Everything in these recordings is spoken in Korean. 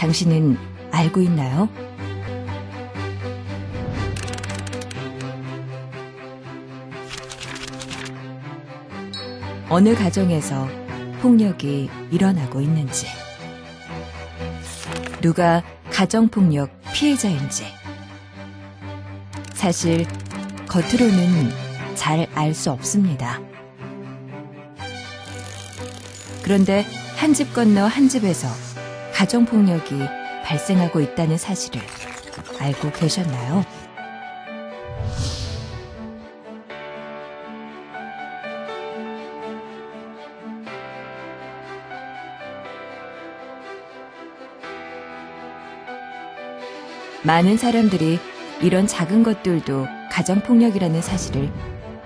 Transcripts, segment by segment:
당신은 알고 있나요? 어느 가정에서 폭력이 일어나고 있는지, 누가 가정폭력 피해자인지, 사실 겉으로는 잘 알 수 없습니다. 그런데 한 집 건너 한 집에서 가정폭력이 발생하고 있다는 사실을 알고 계셨나요? 많은 사람들이 이런 작은 것들도 가정폭력이라는 사실을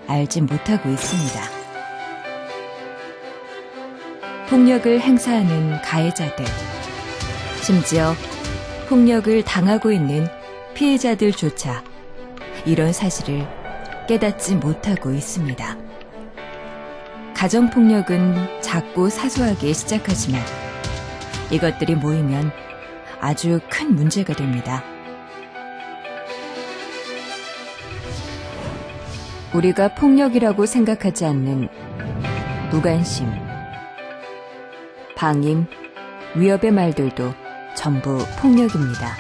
알지 못하고 있습니다. 폭력을 행사하는 가해자들, 심지어 폭력을 당하고 있는 피해자들조차 이런 사실을 깨닫지 못하고 있습니다. 가정폭력은 작고 사소하게 시작하지만 이것들이 모이면 아주 큰 문제가 됩니다. 우리가 폭력이라고 생각하지 않는 무관심, 방임, 위협의 말들도 전부 폭력입니다.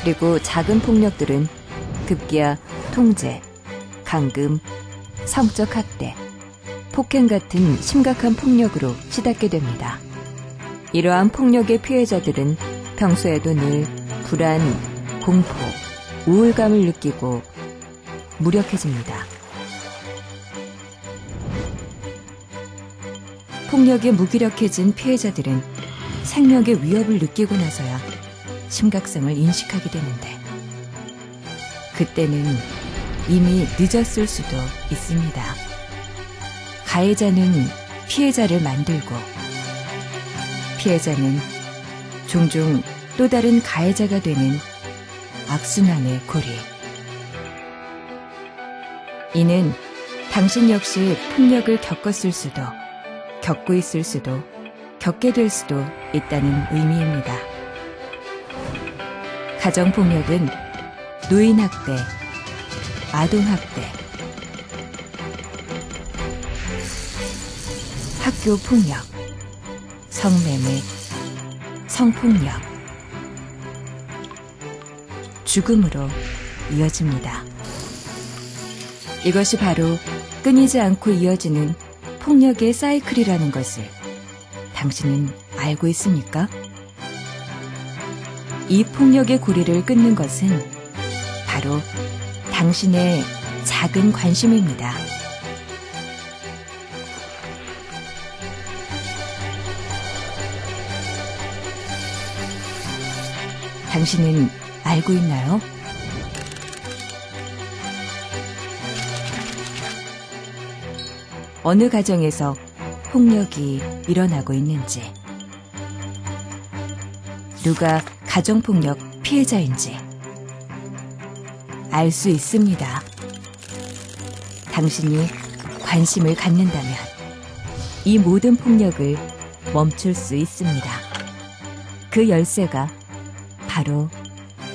그리고 작은 폭력들은 급기야 통제, 감금, 성적 학대, 폭행 같은 심각한 폭력으로 치닫게 됩니다. 이러한 폭력의 피해자들은 평소에도 늘 불안, 공포, 우울감을 느끼고 무력해집니다. 폭력에 무기력해진 피해자들은 생명의 위협을 느끼고 나서야 심각성을 인식하게 되는데 그때는 이미 늦었을 수도 있습니다. 가해자는 피해자를 만들고 피해자는 종종 또 다른 가해자가 되는 악순환의 고리. 이는 당신 역시 폭력을 겪었을 수도, 겪고 있을 수도, 겪게 될 수도 있다는 의미입니다. 가정폭력은 노인학대, 아동학대, 학교폭력, 성매매, 성폭력, 죽음으로 이어집니다. 이것이 바로 끊이지 않고 이어지는 폭력의 사이클이라는 것을 당신은 알고 있습니까? 이 폭력의 고리를 끊는 것은 바로 당신의 작은 관심입니다. 당신은 알고 있나요? 어느 가정에서 폭력이 일어나고 있는지, 누가 가정폭력 피해자인지 알 수 있습니다. 당신이 관심을 갖는다면 이 모든 폭력을 멈출 수 있습니다. 그 열쇠가 바로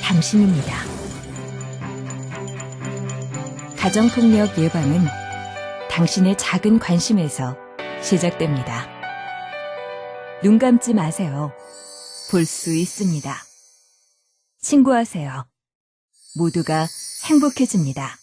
당신입니다. 가정폭력 예방은 당신의 작은 관심에서 시작됩니다. 눈 감지 마세요. 볼 수 있습니다. 친구하세요. 모두가 행복해집니다.